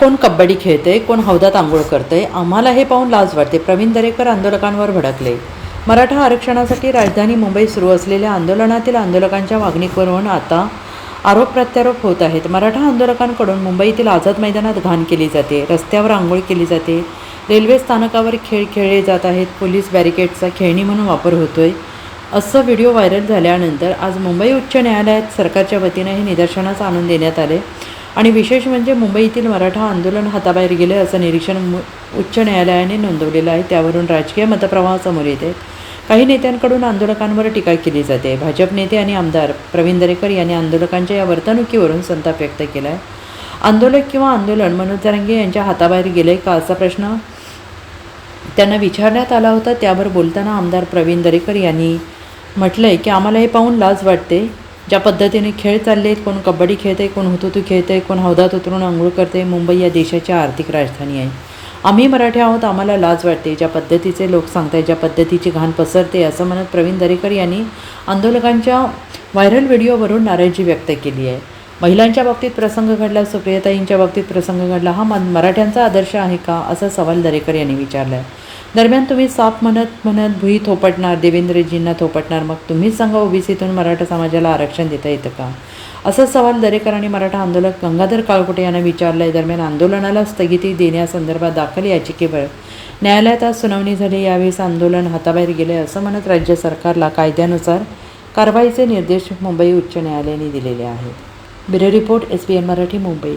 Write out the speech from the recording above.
कोण कबड्डी खेळते कोण हौदात आंघोळ करते आम्हाला हे पाहून लाज वाटते. प्रवीण दरेकर आंदोलकांवर भडकले. मराठा आरक्षणासाठी राजधानी मुंबईत सुरू असलेल्या आंदोलनातील आंदोलकांच्या वागणीवरून आता आरोप प्रत्यारोप होत आहेत. मराठा आंदोलकांकडून मुंबईतील आझाद मैदानात घाण केली जाते रस्त्यावर आंघोळ केली जाते रेल्वे स्थानकावर खेळ खेळले जात आहेत पोलीस बॅरिकेडचा खेळणी म्हणून वापर होतोय असं व्हिडिओ व्हायरल झाल्यानंतर आज मुंबई उच्च न्यायालयात सरकारच्या वतीनं हे निदर्शनास आणून देण्यात आले. आणि विशेष म्हणजे मुंबईतील मराठा आंदोलन हाताबाहेर गेले असं निरीक्षण मु उच्च न्यायालयाने नोंदवलेलं आहे. त्यावरून राजकीय मतप्रवाह समोर येते काही नेत्यांकडून आंदोलकांवर टीका केली जाते. भाजप नेते आणि आमदार प्रवीण दरेकर यांनी आंदोलकांच्या या वर्तणुकीवरून संताप व्यक्त केला आहे आंदोलक किंवा आंदोलन मनोज तरंगे यांच्या हाताबाहेर गेले का असा प्रश्न त्यांना विचारण्यात आला होता. त्यावर बोलताना आमदार प्रवीण दरेकर यांनी म्हटलं आहे की आम्हाला हे पाहून लाज वाटते ज्या पद्धतीने खेळ चालले आहेत कोण कबड्डी खेळते कोण हुतुतू खेळते कोण हौदात उतरून आंघोळ करते मुंबई या देशाची आर्थिक राजधानी आहे. आम्ही मराठी आहोत आम्हाला लाज वाटते. ज्या पद्धतीचे लोक सांगतायत ज्या पद्धतीची घाण पसरते असं म्हणत प्रवीण दरेकर यांनी आंदोलकांच्या व्हायरल व्हिडिओवरून नाराजी व्यक्त केली आहे. महिलांच्या बाबतीत प्रसंग घडला सुप्रियताईंच्या बाबतीत प्रसंग घडला. हा मराठ्यांचा आदर्श आहे का? असा सवाल दरेकर यांनी विचारला आहे दरम्यान तुम्ही साफ म्हणत म्हणत भुई थोपटणार देवेंद्रजींना थोपटणार मग तुम्हीच सांगा ओबीसीतून मराठा समाजाला आरक्षण देता येतं का? असा सवाल दरेकर आणि मराठा आंदोलक गंगाधर काळकुटे यांना विचारलाय. आहे दरम्यान आंदोलनाला स्थगिती देण्यासंदर्भात दाखल याचिकेवर न्यायालयात आज सुनावणी झाली. यावेळेस आंदोलन हाताबाहेर गेले असं म्हणत राज्य सरकारला कायद्यानुसार कारवाईचे निर्देश मुंबई उच्च न्यायालयाने दिलेले आहेत. Bureau report S B N Marathi Mumbai.